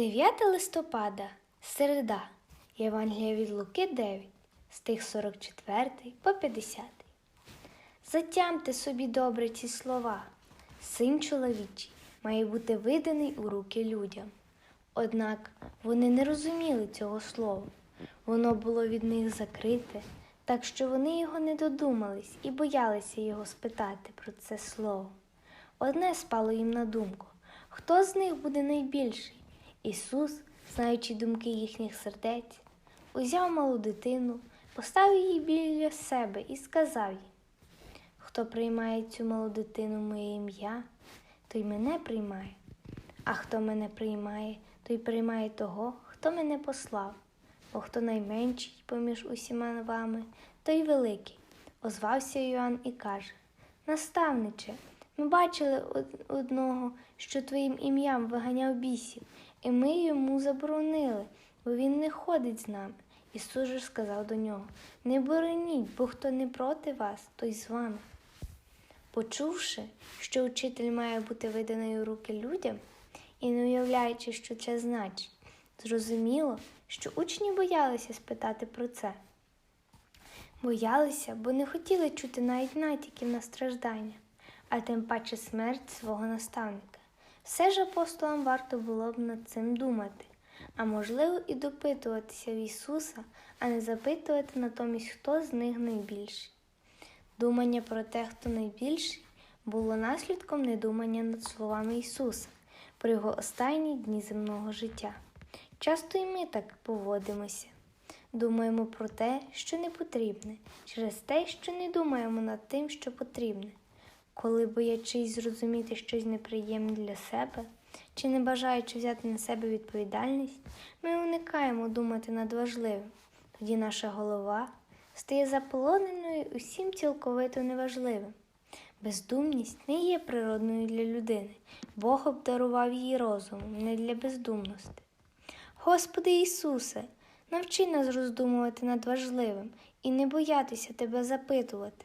9 листопада, середа, Євангелія від Луки 9, стих 44 по 50. Затямте собі добре ці слова. Син чоловічий має бути виданий у руки людям. Однак вони не розуміли цього слова. Воно було від них закрите, так що вони його не додумались і боялися його спитати про це слово. Одне спало їм на думку хто з них буде найбільший? Ісус, знаючи думки їхніх сердець, узяв малу дитину, поставив її біля себе і сказав їй: Хто приймає цю малу дитину моє ім'я, той мене приймає, а хто мене приймає, той приймає того, хто мене послав. Бо хто найменший поміж усіма вами, той великий. Озвався Йоанн і каже: Наставниче, ми бачили одного, що твоїм ім'ям виганяв бісів, і ми йому заборонили, бо він не ходить з нами. Ісус же сказав до нього: Не бороніть, бо хто не проти вас, той з вами. Почувши, що учитель має бути виданий у руки людям, і не уявляючи, що це значить, зрозуміло, що учні боялися спитати про це. Боялися, бо не хотіли чути навіть натяків на страждання, а тим паче смерть свого наставника. Все ж апостолам варто було б над цим думати, а можливо і допитуватися в Ісуса, а не запитувати натомість, хто з них найбільший. Думання про те, хто найбільший, було наслідком недумання над словами Ісуса про його останні дні земного життя. Часто і ми так поводимося. Думаємо про те, що не потрібне, через те, що не думаємо над тим, що потрібне. Коли, боячись зрозуміти щось неприємне для себе, чи не бажаючи взяти на себе відповідальність, ми уникаємо думати над важливим. Тоді наша голова стає заполоненою усім цілковито неважливим. Бездумність не є природною для людини. Бог обдарував її розумом не для бездумності. Господи Ісусе, навчи нас роздумувати над важливим і не боятися Тебе запитувати.